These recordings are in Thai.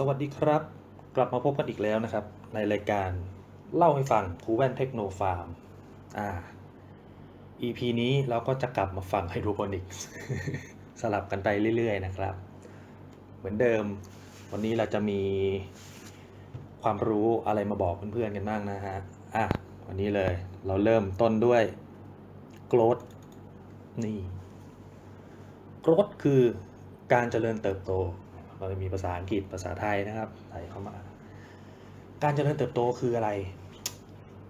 สวัสดีครับ กลับมาพบกันอีกแล้วนะครับ ในรายการเล่าให้ฟังครูแว่นเทคโนฟาร์มอ่า EP นี้เราก็จะกลับมาฟังไฮโดรโปนิกส์สลับกันไปเรื่อย ๆ นะครับ เหมือนเดิม วันนี้เราจะมีความรู้อะไรมาบอกเพื่อนๆกันบ้างนะฮะอะวันนี้เลยเราเริ่มต้นด้วย growth นี่ growth คือการเจริญเติบโต เราจะมีภาษาอังกฤษภาษาไทยนะครับใส่เข้ามา การเจริญเติบโตคืออะไร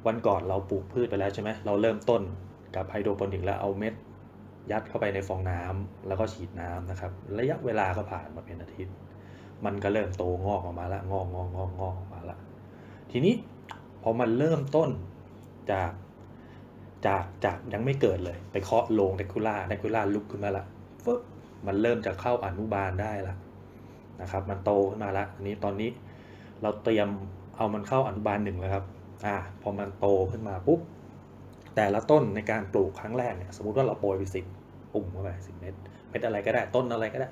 วันก่อนเราปลูกพืชไปแล้วใช่ไหมเราเริ่มต้นกับไฮโดรโปนิกแล้วเอาเม็ดยัดเข้าไปในฟองน้ำแล้วก็ฉีดน้ำนะครับ ระยะเวลาก็ผ่านมาเป็นอาทิตย์ มันก็เริ่มโตงอกออกมาละงอกงอกงอกงอกออกมาละทีนี้พอมันเริ่มต้นจากจากจากยังไม่เกิดเลย ไปเคาะโลงเดคูล่าเดคูล่าลุกขึ้นมาละฟึบมันเริ่มจะเข้าอนุบาลได้ละ นะครับ มันโตขึ้นมาและอันนี้ตอนนี้เราเตรียมเอามันเข้าอนุบาลหนึ่งแล้วครับอ่าพอมันโตขึ้นมาปุ๊บแต่ละต้นในการปลูกครั้งแรกเนี่ยสมมติว่าเราโปรยไปสิบปุ่มเข้าไปสิบเม็ดเม็ดอะไรก็ได้ต้นอะไรก็ได้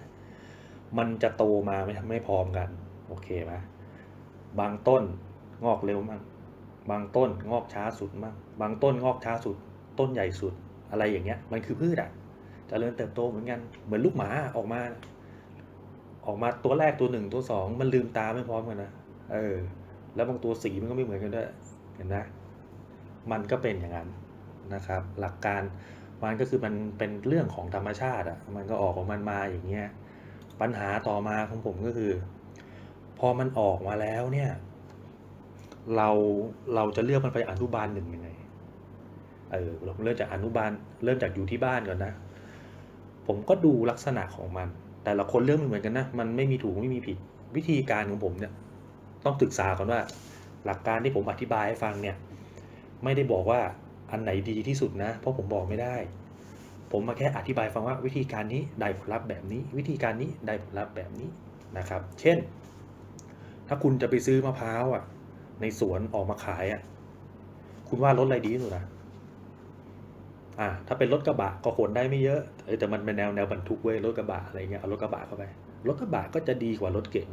มันจะโตมาไม่ไม่พร้อมกัน โอเคไหมบางต้นงอกเร็วมั่งบางต้นงอกช้าสุดมั่งบางต้นงอกช้าสุด ต้นใหญ่สุดอะไรอย่างเงี้ย มันคือพืชอะจเจริญเติบโตเหมือนกันเหมือนลูกหมาออกมา ออกมาตัวแรกตัวหนึ่งตัวสองมันลืมตาไม่พร้อมกันนะเออ แล้วบางตัวสีมันก็ไม่เหมือนกันด้วยเห็นไหมมันก็เป็นอย่างนั้นนะครับ หลักการมันก็คือมันเป็นเรื่องของธรรมชาติอะมันก็ออกของมันมาอย่างเงี้ยปัญหาต่อมาของผมก็คือ พอมันออกมาแล้วเนี่ย เราเราจะเลือกมันไปอนุบาลหนึ่งยังไงเออเราเริ่มจากอนุบาลเริ่มจากอยู่ที่บ้านก่อนนะ ผมก็ดูลักษณะของมัน แต่ละคนเรื่องไม่เหมือนกันนะ มันไม่มีถูกไม่มีผิด วิธีการของผมเนี่ยต้องศึกษาก่อนว่า หลักการที่ผมอธิบายให้ฟังเนี่ยไม่ได้บอกว่าอันไหนดีที่สุดนะ เพราะผมบอกไม่ได้ ผมมาแค่อธิบายฟังว่าวิธีการนี้ได้ผลลัพธ์แบบนี้ วิธีการนี้ได้ผลลัพธ์แบบนี้นะครับ เช่น ถ้าคุณจะไปซื้อมะพร้าวอะในสวนออกมาขายอะคุณว่ารถอะไรดีที่สุดนะ อ่าถ้าเป็นรถกระบะก็ขนได้ไม่เยอะเออแต่มันเป็นแนวแนวบรรทุกเว้ยรถกระบะอะไรเงี้ยเอารถกระบะเข้าไปรถกระบะก็จะดีกว่ารถเก๋ง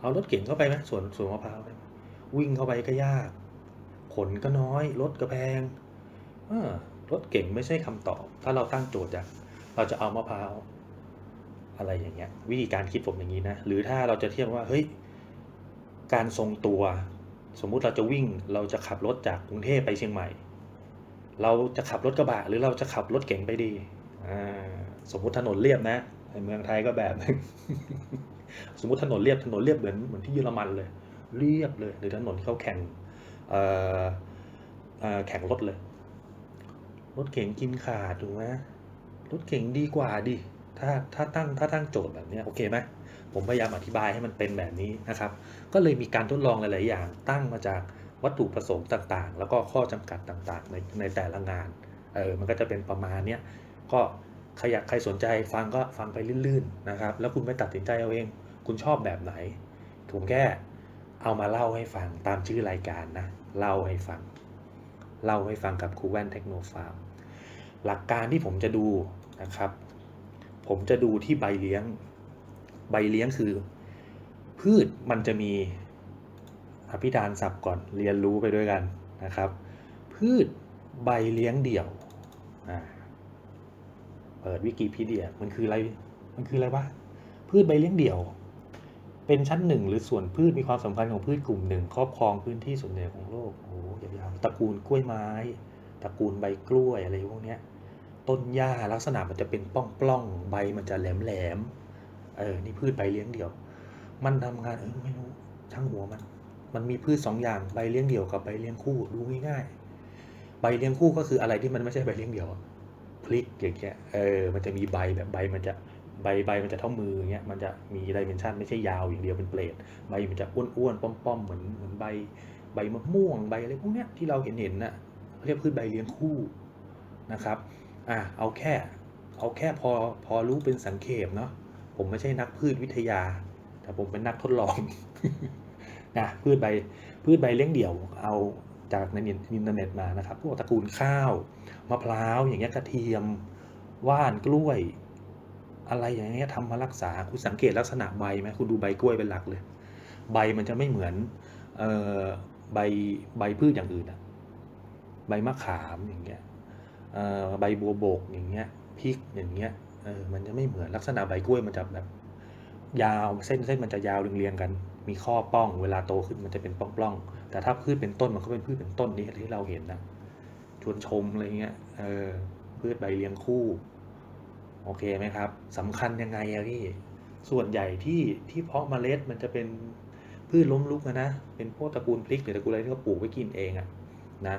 เอารถเก๋งเข้าไปไหมสวนสวนมะพร้าวได้ไหมวิ่งเข้าไปก็ยาก ขนก็น้อยรถก็แพงอรถเก่งไม่ใช่คำตอบ ถ้าเราตั้งโจทย์จากเราจะเอามะพร้าวอะไรอย่างเงี้ย วิธีการคิดผมอย่างนี้นะ หรือถ้าเราจะเทียบว่าเฮ้ยการทรงตัว สมมุติเราจะวิ่งเราจะขับรถจากกรุงเทพไปเชียงใหม่ เราจะขับรถกระบะหรือเราจะขับรถเก๋งไปดีสมมุติถนนเรียบนะในเมืองไทยก็แบบนึงสมมุติถนนเรียบถนนเรียบเหมือนเหมือนที่เยอรมันเลย เรียบเลยหรือถนนที่เขาแข่งแข่งรถเลย รถเก๋งกินขาดถูกไหมรถเก๋งดีกว่าดิถ้าถ้าตั้งถ้าตั้งโจทย์แบบนี้โอเคไหมผมพยายามอธิบายให้มันเป็นแบบนี้นะครับ ก็เลยมีการทดลองหลาย ๆ อย่างตั้งมาจาก วัตถุประสงค์ต่างๆ แล้วก็ข้อจำกัดต่างๆ ในในแต่ละงานเออมันก็จะเป็นประมาณเนี้ยก็ใครอยากใครสนใจฟังก็ฟังไปลื่นๆนะครับ แล้วคุณไปตัดสินใจเอาเอง คุณชอบแบบไหนผมแค่เอามาเล่าให้ฟังตามชื่อรายการนะ เล่าให้ฟัง เล่าให้ฟังกับครูแว่นเทคโนฟาร์มหลักการที่ผมจะดูนะครับ ผมจะดูที่ใบเลี้ยง ใบเลี้ยงคือ พืชมันจะมี อภิธานศัพท์ก่อนเรียนรู้ไปด้วยกันนะครับ พืชใบเลี้ยงเดี่ยวเปิดวิกิพีเดียมันคืออะไรมันคืออะไรวะพืชใบเลี้ยงเดี่ยว เป็นชั้นหนึ่งหรือส่วนพืชมีความสำคัญของพืชกลุ่มหนึ่งครอบครองพื้นที่ส่วนใหญ่ของโลกโอ้โหยาวๆตระกูลกล้วยไม้ตระกูลใบกล้วยอะไรพวกเนี้ยต้นหญ้าลักษณะมันจะเป็นป้องปล้องๆใบมันจะแหลมแหลมๆเออนี่พืชใบเลี้ยงเดี่ยว มันทำงานเออไม่รู้ช่างหัวมัน มันมีพืชสองอย่างใบเลี้ยงเดี่ยวกับใบเลี้ยงคู่ดูง่ายๆใบเลี้ยงคู่ก็คืออะไรที่มันไม่ใช่ใบเลี้ยงเดี่ยวพลิกอย่างเงี้ยเออมันจะมีใบแบบใบมันจะใบใบมันจะเท่ามืออย่างเงี้ยมันจะมีดิเมนชันไม่ใช่ยาวอย่างเดียวเป็นเปลดใบมันจะอ้วนๆป้อมๆเหมือนเหมือนใบใบมะม่วงใบอะไรพวกเนี้ยที่เราเห็นเห็นน่ะเขาเรียกพืชใบเลี้ยงคู่นะครับอะเอาแค่เอาแค่พอพอรู้เป็นสังเขปเนาะผมไม่ใช่นักพืชวิทยา แต่ผมเป็นนักทดลอง นะพืชใบพืชใบเลี้ยงเดี่ยวเอาจากในอินเทอร์เน็ตมานะครับ พวกตระกูลข้าวมะพร้าวอย่างเงี้ยกระเทียมว่านกล้วย อะไรอย่างเงี้ยทำมารักษาคุณสังเกตลักษณะใบไหมคุณดูใบกล้วยเป็นหลักเลย ใบมันจะไม่เหมือนเอ่อใบใบพืชอย่างอื่นอะใบมะขามอย่างเงี้ยเอ่อใบบัวบกอย่างเงี้ยพริกอย่างเงี้ยเออมันจะไม่เหมือนลักษณะใบกล้วยมันจะแบบยาวเส้นเส้นมันจะยาวเรียงๆกัน มีข้อป้องเวลาโตขึ้นมันจะเป็นปล้องๆแต่ถ้าพืชเป็นต้นมันก็เป็นพืชเป็นต้นนี้ที่เราเห็นนะชวนชมอะไรเงี้ยเออพืชใบเลี้ยงคู่โอเคไหมครับสำคัญยังไงอะพี่ส่วนใหญ่ที่ที่เพาะเมล็ดมันจะเป็นพืชล้มลุกอะนะ เป็นพวกตระกูลพริกหรือตระกูลอะไรที่เขาปลูกไว้กินเองอะนะ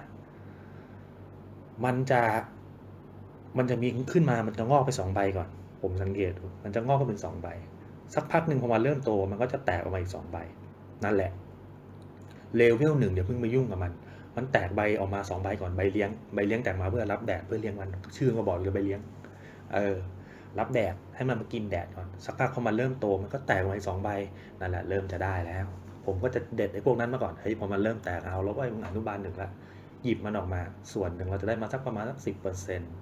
มันจะมันจะมีขึ้นมามันจะงอกไปสองใบก่อน ผมสังเกตมันจะงอกขึ้นเป็นสองใบ สักพักหนึ่งพอมันเริ่มโตมันก็จะแตกออกมาอีกสองใบ นั่นแหละเลเวลหนึ่งเดี๋ยวเพิ่งไปยุ่งกับมัน มันแตกใบออกมาสองใบก่อนใบเลี้ยงใบเลี้ยงแตกมาเพื่อรับแดดเพื่อเลี้ยงมันชื่อก็บอกอยู่ใบเลี้ยง เออ รับแดดให้มันมากินแดดก่อนสักพักพอมันเริ่มโตมันก็แตกออกมาอีกสองใบนั่นแหละเริ่มจะได้แล้ว ผมก็จะเด็ดไอ้พวกนั้นมาก่อนเฮ้ยพอมันเริ่มแตกเอาแล้วว่ามึงอนุบาลหนึ่งละหยิบมันออกมา ส่วนหนึ่งเราจะได้มาสักประมาณสักสิบเปอร์เซ็นต์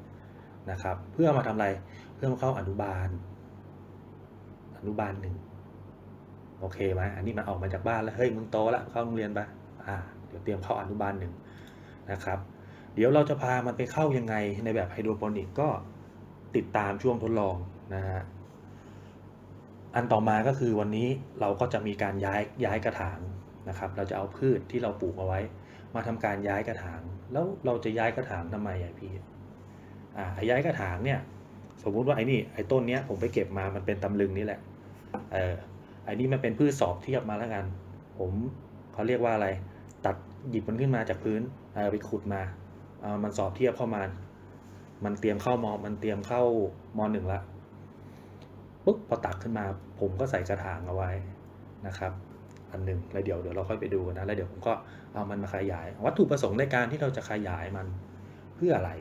นะครับเพื่อมาทำอะไรเพื่อมาเข้าอนุบาล อนุบาลหนึ่งโอเคไหมอันนี้มันออกมาจากบ้านแล้วเฮ้ยมึงโตแล้วเข้าโรงเรียนไปอ่าเดี๋ยวเตรียมเข้าอนุบาลหนึ่งนะครับ เดี๋ยวเราจะพามันไปเข้ายังไงในแบบไฮโดรโปนิกก็ติดตามช่วงทดลองนะฮะอันต่อมาก็คือวันนี้เราก็จะมีการย้ายย้ายกระถางนะครับ เราจะเอาพืชที่เราปลูกเอาไว้ มาทำการย้ายกระถาง แล้วเราจะย้ายกระถางทำไมอะพี่อ่าย้ายกระถางเนี่ยสมมุติว่าไอ้นี่ไอ้ต้นเนี้ยผมไปเก็บมามันเป็นตำลึงนี่แหละ เออไอ้นี่มันเป็นพืชสอบเทียบมาแล้วกัน ผมเขาเรียกว่าอะไร ตัดหยิบมันขึ้นมาจากพื้นเอาไปขุดมาเอามันสอบเทียบเข้ามา มันเตรียมเข้ามอมันเตรียมเข้ามอหนึ่งละปุ๊บพอตักขึ้นมา ผมก็ใส่กระถางเอาไว้นะครับ อันหนึ่งแล้วเดี๋ยวเดี๋ยวเราค่อยไปดูกันนะแล้วเดี๋ยวผมก็เอามันมาขยาย วัตถุประสงค์ในการที่เราจะขยายมันเพื่ออะไร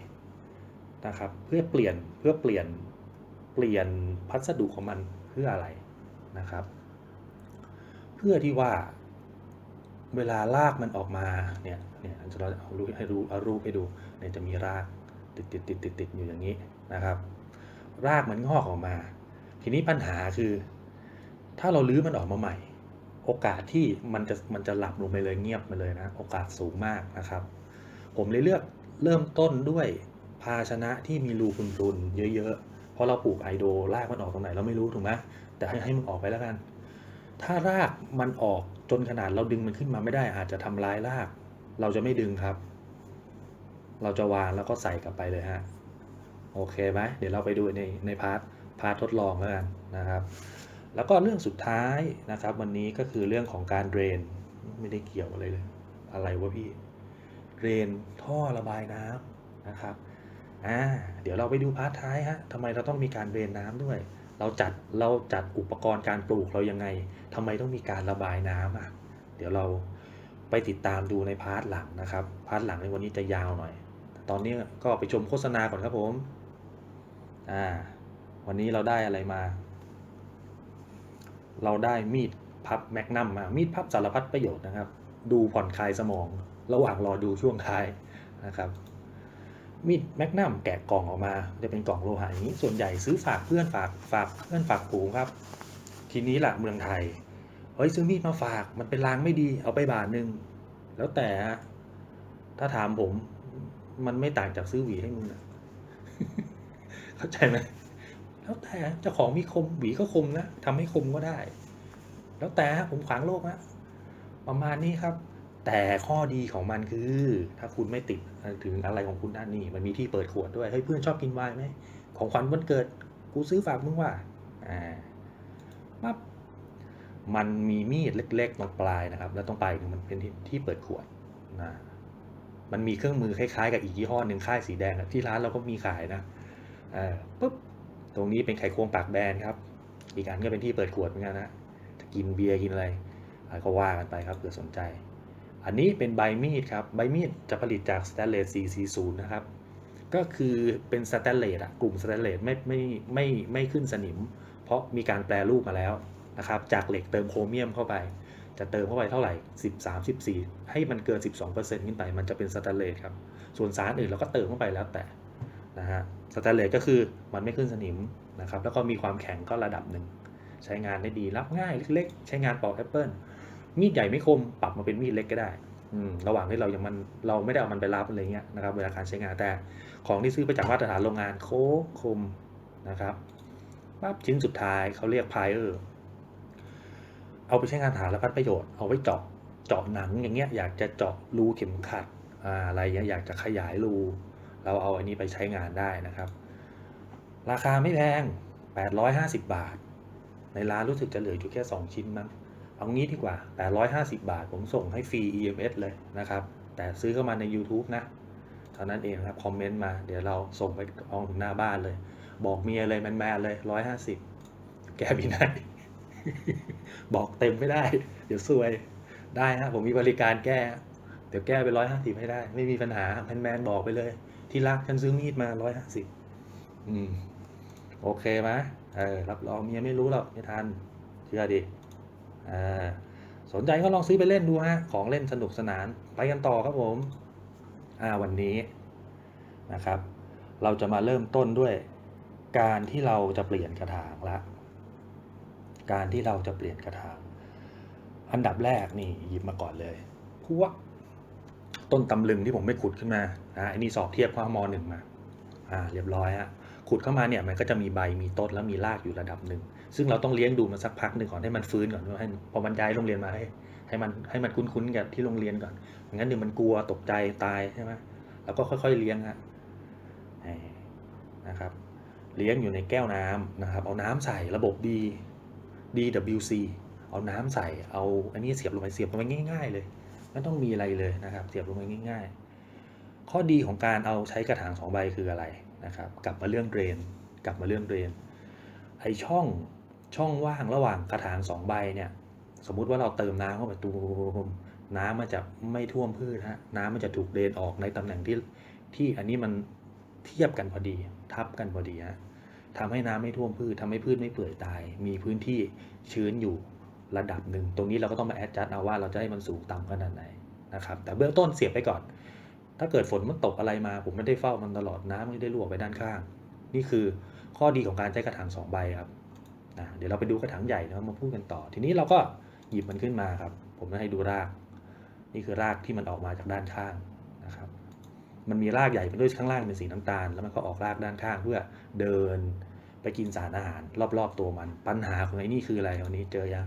นะครับ เพื่อเปลี่ยนเพื่อเปลี่ยนเปลี่ยนพัสดุของมันเพื่ออะไร นะครับ เพื่อที่ว่าเวลารากมันออกมาเนี่ยเนี่ยเราเอารูปให้ดูเอารูปให้ดูเนี่ยจะมีรากติดติดติดติดติดอยู่อย่างนี้นะครับ รากมันงอกออกมา ทีนี้ปัญหาคือ ถ้าเราลื้อมันออกมาใหม่ โอกาสที่มันจะมันจะหลับลงไปเลยเงียบไปเลยนะโอกาสสูงมากนะครับ ผมเลยเลือกเริ่มต้นด้วยภาชนะที่มีรูพุนๆเยอะๆเพราะเราปลูกไอโดรากมันออกตรงไหนเราไม่รู้ถูกไหม แต่ให้ให้มันออกไปแล้วกัน ถ้ารากมันออกจนขนาดเราดึงมันขึ้นมาไม่ได้ อาจจะทำร้ายราก เราจะไม่ดึงครับ เราจะวางแล้วก็ใส่กลับไปเลยฮะ โอเคไหมเดี๋ยวเราไปดูในในพาร์ทพาร์ททดลองแล้วกันนะครับ แล้วก็เรื่องสุดท้ายนะครับ วันนี้ก็คือเรื่องของการเดรนไม่ได้เกี่ยวอะไรเลย อะไรวะพี่เดรนท่อระบายน้ำนะครับ อ่า เดี๋ยวเราไปดูพาร์ทท้ายฮะทำไมเราต้องมีการเดรนน้ำด้วย เราจัดเราจัดอุปกรณ์การปลูกเรายังไงทำไมต้องมีการระบายน้ำอะเดี๋ยวเราไปติดตามดูในพาร์ทหลังนะครับ พาร์ทหลังในวันนี้จะยาวหน่อย ตอนนี้ก็ไปชมโฆษณาก่อนครับผมอ่าวันนี้เราได้อะไรมา เราได้มีดพับแมกนัมมา มีดพับสารพัดประโยชน์นะครับ ดูผ่อนคลายสมอง ระหว่างรอดูช่วงท้ายนะครับ มีดแมกนัมแกะกล่องออกมา จะเป็นกล่องโลหะอย่างนี้ ส่วนใหญ่ซื้อฝากเพื่อนฝากฝากเพื่อนฝากฝูงครับ ทีนี้ล่ะเมืองไทยเฮ้ยซื้อมีดมาฝากมันเป็นลางไม่ดีเอาไปบาทหนึ่งแล้วแต่ถ้าถามผม มันไม่ต่างจากซื้อหวีให้มึงนะเข้าใจไหมแล้วแต่เจ้าของมีคมหวีก็คมนะทำให้คมก็ได้ แล้วแต่ผมขวางโลกนะประมาณนี้ครับ แต่ข้อดีของมันคือ ถ้าคุณไม่ติด ถึงอะไรของคุณด้านนี้ มันมีที่เปิดขวดด้วยเฮ้ยเพื่อนชอบกินไวน์ไหมของขวัญวันเกิดกูซื้อฝากมึงว่าอ่าปั๊บมันมีมีดเล็กๆตรงปลายนะครับ แล้วตรงปลายมันเป็นที่ที่เปิดขวดนะมันมีเครื่องมือคล้ายๆกับอีกยี่ห้อหนึ่งค่ายสีแดงที่ร้านเราก็มีขายนะเออปุ๊บตรงนี้เป็นไขควงปากแบนครับ อีกอันก็เป็นที่เปิดขวดเหมือนกันนะจะกินเบียร์กินอะไรอะไรก็ว่ากันไปครับเผื่อสนใจ อันนี้เป็นใบมีดครับ ใบมีดจะผลิตจากสแตนเลส 440 นะครับ ก็คือเป็นสแตนเลสอะกลุ่มสแตนเลสไม่ไม่ไม่ไม่ขึ้นสนิม เพราะมีการแปลรูปมาแล้วนะครับ จากเหล็กเติมโครเมียมเข้าไป จะเติมเข้าไปเท่าไหร่ 13 14 ให้มันเกิน 12%ขึ้นไป มันจะเป็นสแตนเลสครับ ส่วนสารอื่นเราก็เติมเข้าไปแล้วแต่นะฮะ สแตนเลสก็คือมันไม่ขึ้นสนิมนะครับ แล้วก็มีความแข็งก็ระดับหนึ่ง ใช้งานได้ดี รับง่ายเล็ก ๆ ใช้งานปอกแอปเปิล มีดใหญ่ไม่คมปรับมาเป็นมีดเล็กก็ได้อืมระหว่างที่เรายังมันเราไม่ได้เอามันไปรับอะไรเงี้ยนะครับ เวลาการใช้งานแต่ของที่ซื้อไปจากมาตรฐานโรงงานโค้งคมนะครับปั๊บชิ้นสุดท้ายเขาเรียกพายเออร์เอาไปใช้งานฐานและพัดประโยชน์เอาไว้เจาะเจาะหนังอย่างเงี้ยอยากจะเจาะรูเข็มขัดอ่าอะไรเงี้ยอยากจะขยายรู เราเอาอันนี้ไปใช้งานได้นะครับ ราคาไม่แพง 850 บาท ในร้านรู้สึกจะเหลืออยู่แค่ 2 ชิ้นมั้ง เอางี้ดีกว่า 850 บาท ผมส่งให้ฟรี EMS เลยนะครับ แต่ซื้อเข้ามาใน YouTube นะเท่านั้นเองครับ คอมเมนต์มา เดี๋ยวเราส่งไปเอาถึงหน้าบ้านเลย บอกเมียเลยแมนๆเลย 150 แกมีไหนบอกเต็มไม่ได้ เดี๋ยวซวย ได้ฮะ ผมมีบริการแก้ เดี๋ยวแก้ไป 150 ให้ได้ ไม่มีปัญหา แมนๆบอกไปเลย ที่รักฉันซื้อมีดมา 150 อืม โอเคไหมเออ รับรองเมียไม่รู้หรอกไม่ทัน เชื่อดิ สนใจก็ลองซื้อไปเล่นดูฮะ ของเล่นสนุกสนาน ไปกันต่อครับผมวันนี้นะครับ เราจะมาเริ่มต้นด้วย การที่เราจะเปลี่ยนกระถางละ การที่เราจะเปลี่ยนกระถาง อันดับแรกนี่หยิบมาก่อนเลยพวกต้นตำลึงที่ผมไม่ขุดขึ้นมาอ่าอันนี้สอบเทียบข้อมหนึ่งมาอ่าเรียบร้อยฮะขุดเข้ามาเนี่ยมันก็จะมีใบมีต้นแล้วมีรากอยู่ระดับหนึ่ง ซึ่งเราต้องเลี้ยงดูมันสักพักหนึ่งก่อนให้มันฟื้นก่อนให้พอมันย้ายโรงเรียนมาให้ให้มันให้มันคุ้นๆกับที่โรงเรียนก่อนไม่งั้นเดี๋ยวมันกลัวตกใจตายใช่ไหมแล้วก็ค่อยๆเลี้ยงฮะนะครับ เลี้ยงอยู่ในแก้วน้ำนะครับ เอาน้ำใส่ระบบ D DWC เอาน้ำใส่เอาอันนี้เสียบลงไปเสียบลงไปง่าย ๆ เลยไม่ต้องมีอะไรเลยนะครับ เสียบลงไปง่าย ๆ ข้อดีของการเอาใช้กระถางสองใบคืออะไรนะครับ กลับมาเรื่องเดรน กลับมาเรื่องเดรนไอช่อง ช่องว่างระหว่างกระถางสองใบเนี่ย สมมุติว่าเราเติมน้ำเข้าไปตูมน้ำมันจะไม่ท่วมพืชฮะน้ำมันจะถูกเดนออกในตำแหน่งที่ที่อันนี้มันเทียบกันพอดี ทับกันพอดีฮะทำให้น้ำไม่ท่วมพืชทำให้พืชไม่เปื่อยตาย มีพื้นที่ชื้นอยู่ระดับหนึ่ง ตรงนี้เราก็ต้องมาแอดจัดเอาว่าเราจะให้มันสูงต่ำขนาดไหนนะครับ แต่เบื้องต้นเสียบไปก่อน ถ้าเกิดฝนมันตกอะไรมา ผมไม่ได้เฝ้ามันตลอดน้ำไม่ได้รั่วไปด้านข้าง นี่คือข้อดีของการใช้กระถางสองใบครับ นะเดี๋ยวเราไปดูกระถางใหญ่นะมาพูดกันต่อ ทีนี้เราก็หยิบมันขึ้นมาครับ ผมจะให้ดูราก นี่คือรากที่มันออกมาจากด้านข้างนะครับมันมีรากใหญ่เป็นด้วยข้างล่างเป็นสีน้ำตาล แล้วมันก็ออกรากด้านข้างเพื่อเดินไปกินสารอาหาร รอบๆตัวมัน ปัญหาของไอ้นี่คืออะไรวันนี้เจอยัง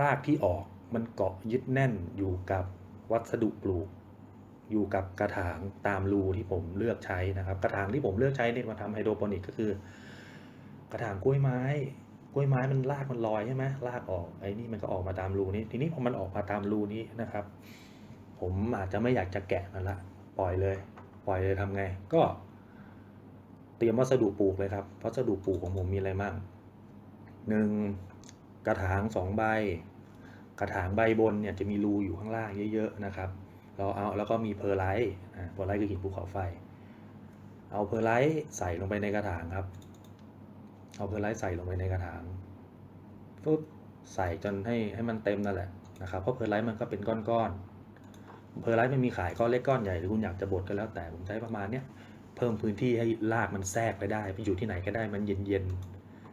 รากที่ออกมันเกาะยึดแน่นอยู่กับวัสดุปลูก อยู่กับกระถางตามรูที่ผมเลือกใช้นะครับ กระถางที่ผมเลือกใช้เนี่ยมาทำไฮโดรโปนิกก็คือ ระถางกล้วยไม้ กล้วยไม้มันรากมันลอยใช่ไหมรากออกไอ้นี่มันก็ออกมาตามรูนี้ ทีนี้พอมันออกมาตามรูนี้นะครับ ผมอาจจะไม่อยากจะแกะมันละปล่อยเลย ปล่อยเลยทำไง ก็ เตรียมวัสดุปลูกเลยครับวัสดุปลูกของผมมีอะไรบ้างหนึ่งกระถางสองใบ กระถางใบบนเนี่ยจะมีรูอยู่ข้างล่างเยอะๆนะครับ เราเอาแล้วก็มีเพอร์ไลท์เพอร์ไลท์คือหินภูเขาไฟ เอาเพอร์ไลท์ใส่ลงไปในกระถางครับ เอาเพอร์ไลท์ใส่ลงไปในกระถางปุ๊บใส่จนให้ให้มันเต็มนั่นแหละนะครับเพราะเพอร์ไลท์มันก็เป็นก้อนๆเพอร์ไลท์มันมีขายก้อนเล็กก้อนใหญ่หรือคุณอยากจะบดก็แล้วแต่ผมใช้ประมาณเนี้ยเพิ่มพื้นที่ให้รากมันแทรกไปได้ไปอยู่ที่ไหนก็ได้มันเย็นเย็น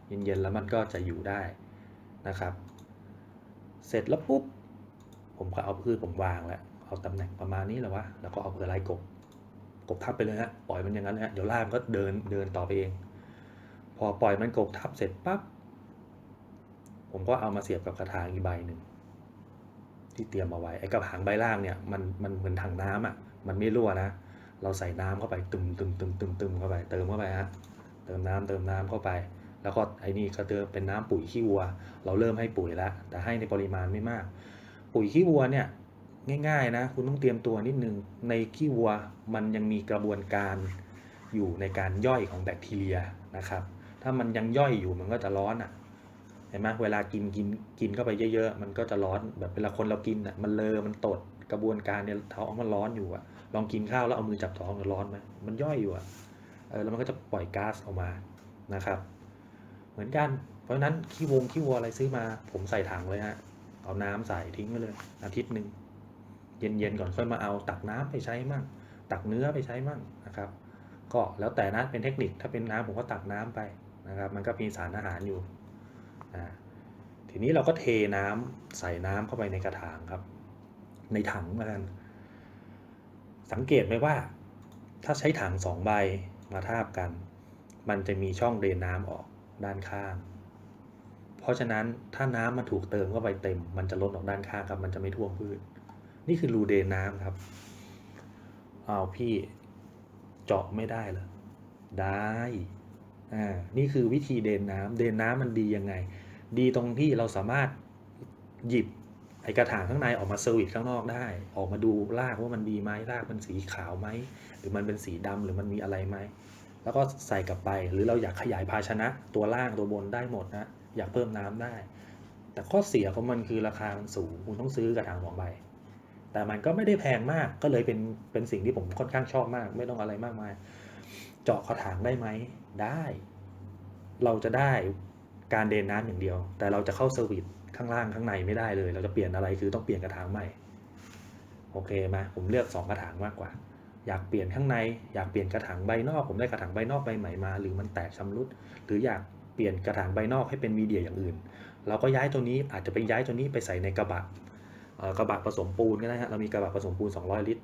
เย็นเย็นๆแล้วมันก็จะอยู่ได้นะครับ เสร็จแล้วปุ๊บผมก็เอาพืชผมวางแล้วเอาตำแหน่งประมาณนี้แหละวะแล้วก็เอาเพอร์ไลท์กบกบทับไปเลยฮะปล่อยมันอย่างนั้นฮะเดี๋ยวรากมันก็เดินเดินต่อไปเอง อปล่อยมันกบทับเสร็จปั๊บผมก็เอามาเสียบกับกระถางอีกใบหนึ่งที่เตรียมเอาไว้ไอ้กระถางใบล่างเนี่ยมันมันเหมือนถังน้ำอะมันไม่รั่วนะ เราใส่น้ำเข้าไปตึมตึมตึมตึมตึมเข้าไปเติมเข้าไปฮะเติมน้ำเติมน้ำเข้าไป แล้วก็ไอ้นี่ก็เติมเป็นน้ำปุ๋ยขี้วัว เราเริ่มให้ปุ๋ยแล้วแต่ให้ในปริมาณไม่มาก ปุ๋ยขี้วัวเนี่ยง่ายๆนะคุณต้องเตรียมตัวนิดนึงในขี้วัวมันยังมีกระบวนการอยู่ในการย่อยของแบคทีเรียนะครับ ถ้ามันยังย่อยอยู่มันก็จะร้อนอะ เห็นไหมเวลากินกินกินเข้าไปเยอะๆ มันก็จะร้อนแบบเวลาคนเรากินอะ มันเลอมันตดกระบวนการเนี่ยท้องมันร้อนอยู่อะ ลองกินข้าวแล้วเอามือจับท้องมันร้อนไหมมันย่อยอยู่อะ เออแล้วมันก็จะปล่อยก๊าซออกมานะครับ เหมือนกัน เพราะนั้นขี้วงขี้วัวอะไรซื้อมา ผมใส่ถังเลยฮะ เอาน้ำใส่ทิ้งไว้เลยอาทิตย์หนึ่งเย็นๆก่อนค่อยมาเอาตักน้ำไปใช้มั่งตักเนื้อไปใช้มั่งนะครับ ก็แล้วแต่นะเป็นเทคนิคถ้าเป็นน้ำผมก็ตักน้ำไป นะครับ มันก็มีสารอาหารอยู่อ่าททีนี้เราก็เทน้ำใส่น้ำเข้าไปในกระถางครับ ในถังแล้วกัน สังเกตไหมว่า ถ้าใช้ถังสองใบมาทาบกัน มันจะมีช่องเดนน้ำออกด้านข้าง เพราะฉะนั้นถ้าน้ำมันถูกเติมเข้าไปเต็ม มันจะล้นออกด้านข้างครับ มันจะไม่ท่วมพืชนี่คือรูเดนน้ำครับเอาพี่เจาะไม่ได้เหรอได้ อ่านี่คือวิธีเดนน้ำเดนน้ำมันดียังไง ดีตรงที่เราสามารถหยิบไอกระถางข้างในออกมาเซอร์วิสข้างนอกได้ ออกมาดูรากว่ามันดีไหมรากมันสีขาวไหมหรือมันเป็นสีดำหรือมันมีอะไรไหมแล้วก็ใส่กลับไปหรือเราอยากขยายภาชนะ ตัวล่างตัวบนได้หมดนะ อยากเพิ่มน้ำได้ แต่ข้อเสียของมันคือราคามันสูงคุณต้องซื้อกระถางสองใบแต่มันก็ไม่ได้แพงมากก็เลยเป็นเป็นสิ่งที่ผมค่อนข้างชอบมาก ไม่ต้องอะไรมากมาย เจาะกระถางได้ไหม ได้ เราจะได้การเดนน้ำอย่างเดียว แต่เราจะเข้าเซอร์วิสข้างล่างข้างในไม่ได้เลย เราจะเปลี่ยนอะไรคือต้องเปลี่ยนกระถางใหม่ โอเคไหมผมเลือกสองกระถางมากกว่า อยากเปลี่ยนข้างใน อยากเปลี่ยนกระถางใบนอก ผมได้กระถางใบนอกใบใหม่มา หรือมันแตกชำรุด หรืออยากเปลี่ยนกระถางใบนอกให้เป็นมีเดียอย่างอื่น เราก็ย้ายตัวนี้อาจจะไปย้ายตัวนี้ไปใส่ในกระบะกระบะผสมปูนก็ได้ฮะ เรามีกระบะผสมปูน 200 ลิตร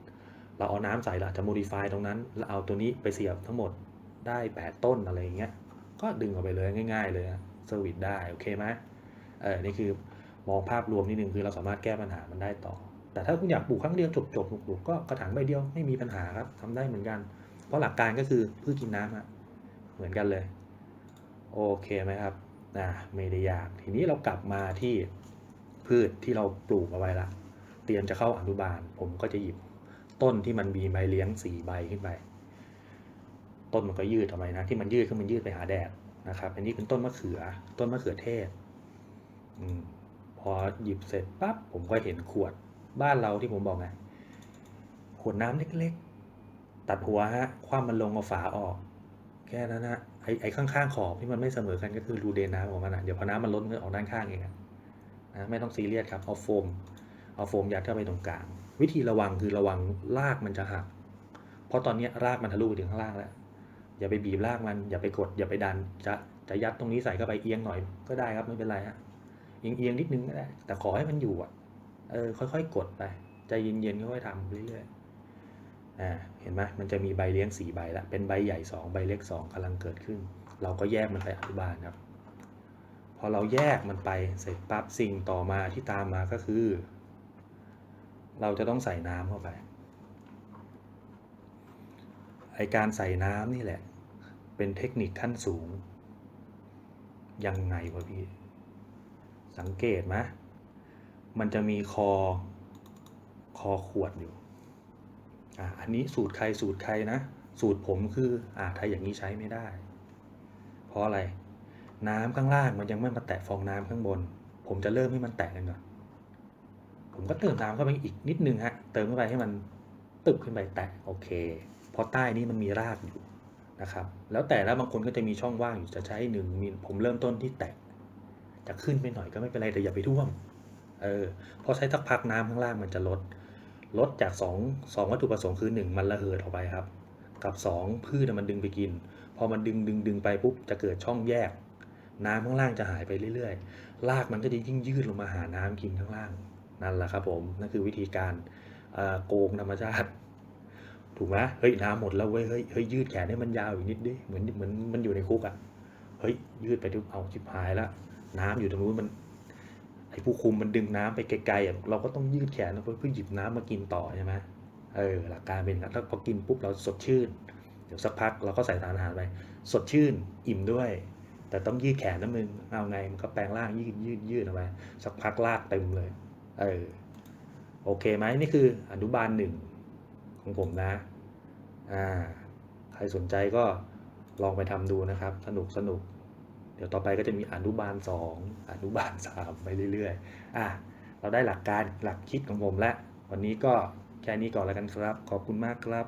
เราเอาน้ำใส่ละจะ modify ตรงนั้นแล้วเอาตัวนี้ไปเสียบทั้งหมด ได้ 8 ต้นอะไรอย่างเงี้ย ก็ดึงออกไปเลยง่าย ๆ เลยเซอร์วิสได้ โอเคไหมเออนี่คือมองภาพรวมนิดนึงคือเราสามารถแก้ปัญหามันได้ต่อ แต่ถ้าคุณอยากปลูกครั้งเดียวจบๆปลูกๆก็กระถางใบเดียวไม่มีปัญหาครับทำได้เหมือนกัน เพราะหลักการก็คือพืชกินน้ำอะเหมือนกันเลย โอเคไหมครับอ่าไม่ได้ยากทีนี้เรากลับมาที่พืชที่เราปลูกเอาไว้ละ เตรียมจะเข้าอนุบาล ผมก็จะหยิบต้นที่มันมีใบเลี้ยงสี่ใบขึ้นไป ต้นมันก็ยืดออกไปนะ ที่มันยืดก็มันยืดไปหาแดดนะครับ อันนี้เป็นต้นมะเขือ ต้นมะเขือเทศอพอหยิบเสร็จปั๊บผมก็เห็นขวดบ้านเราที่ผมบอกไงขวดน้ำเล็กๆ ตัดหัวฮะคว่ำมันลงเอาฝาออก แค่นั้นนะไอ้ไอ้ข้างๆขอบที่มันไม่เสมอกันก็คือรูเดนน้ำของมันอะเดี๋ยวพอน้ำมันล้นก็ออกด้านข้างเองนะไม่ต้องซีเรียสครับเอาโฟมเอาโฟมยัดเข้าไปตรงกลาง วิธีระวังคือระวังรากมันจะหัก เพราะตอนนี้รากมันทะลุไปถึงข้างล่างแล้ว อย่าไปบีบรากมัน อย่าไปกด อย่าไปดัน จะจะยัดตรงนี้ใส่เข้าไปเอียงหน่อยก็ได้ครับไม่เป็นไรฮะเอียงเอียงนิดนึงก็ได้แต่ขอให้มันอยู่อะเออค่อยๆกดไปใจเย็นๆค่อยๆทำเรื่อยๆอ่าเห็นไหมมันจะมีใบเลี้ยงสี่ใบละเป็นใบใหญ่สองใบเล็กสองกำลังเกิดขึ้น เราก็แยกมันไปอนุบาลครับ พอเราแยกมันไปเสร็จปั๊บสิ่งต่อมาที่ตามมาก็คือ เราจะต้องใส่น้ำเข้าไป ไอการใส่น้ำนี่แหละ เป็นเทคนิคขั้นสูง ยังไงวะพี่ สังเกตไหมมันจะมีคอ คอขวดอยู่ อ่าอันนี้สูตรใครสูตรใครนะ สูตรผมคือ อ่าถ้าอย่างนี้ใช้ไม่ได้ เพราะอะไร น้ำข้างล่างมันยังไม่มาแตะฟองน้ำข้างบน ผมจะเริ่มให้มันแตะกันก่อน ผมก็เติมน้ำเข้าไปอีกนิดนึงฮะ เติมเข้าไปให้มันตึบขึ้นไปแตะโอเค ราะใต้นี้มันมีรากอยู่นะครับ แล้วแต่แล้วบางคนก็จะมีช่องว่างอยู่จะใช้หนึ่งมิลผมเริ่มต้นที่แตะจะขึ้นไปหน่อยก็ไม่เป็นไรแต่อย่าไปท่วมเออพอใช้สักพักน้ำข้างล่างมันจะลด ลดจาก2 2วัตถุประสงค์คือ 1 มันระเหิดออกไปครับ กับ 2 พืชมันดึงไปกิน พอมันดึงดึงดึงไปปุ๊บจะเกิดช่องแยก น้ำข้างล่างจะหายไปเรื่อยๆรากมันก็จะยิ่งยืดลงมาหาน้ำกินข้างล่างนั่นแหละครับผมนั่นคือวิธีการโกงธรรมชาติ ถูกไหมเฮ้ยน้ำหมดแล้วเว้ยเฮ้ยเฮ้ยยืดแขนให้มันยาวอีกนิดดิเหมือนเหมือนมันอยู่ในคุกอะ่ะเฮ้ยยืดไปทุกเอาชิบหายละน้ำอยู่ตรงนู้นมันไอ้ผู้คุมมันดึงน้ำไปไกลๆอะเราก็ต้องยืดแขนเพื่อเพื่อหยิบน้ำมากินต่อใช่ไหมเออหลักการเป็นนั้นถ้าพอกินปุ๊บเราสดชื่นเดี๋ยวสักพักเราก็ใส่สารอาหารไปสดชื่นอิ่มด้วย แต่ต้องยืดแขนนะมึงเอาไงมันก็แปลงร่างยืดยืดยืดออกไปสักพักลากเต็มเลยเออโอเคไหมนี่คืออนุบาลหนึ่ง ของผมนะ อ่า ใครสนใจก็ลองไปทำดูนะครับ สนุกสนุก เดี๋ยวต่อไปก็จะมีอนุบาลสองอนุบาลสามไปเรื่อยๆ อะ เราได้หลักการหลักคิดของผมแล้ว วันนี้ก็แค่นี้ก่อนแล้วกันครับ ขอบคุณมากครับ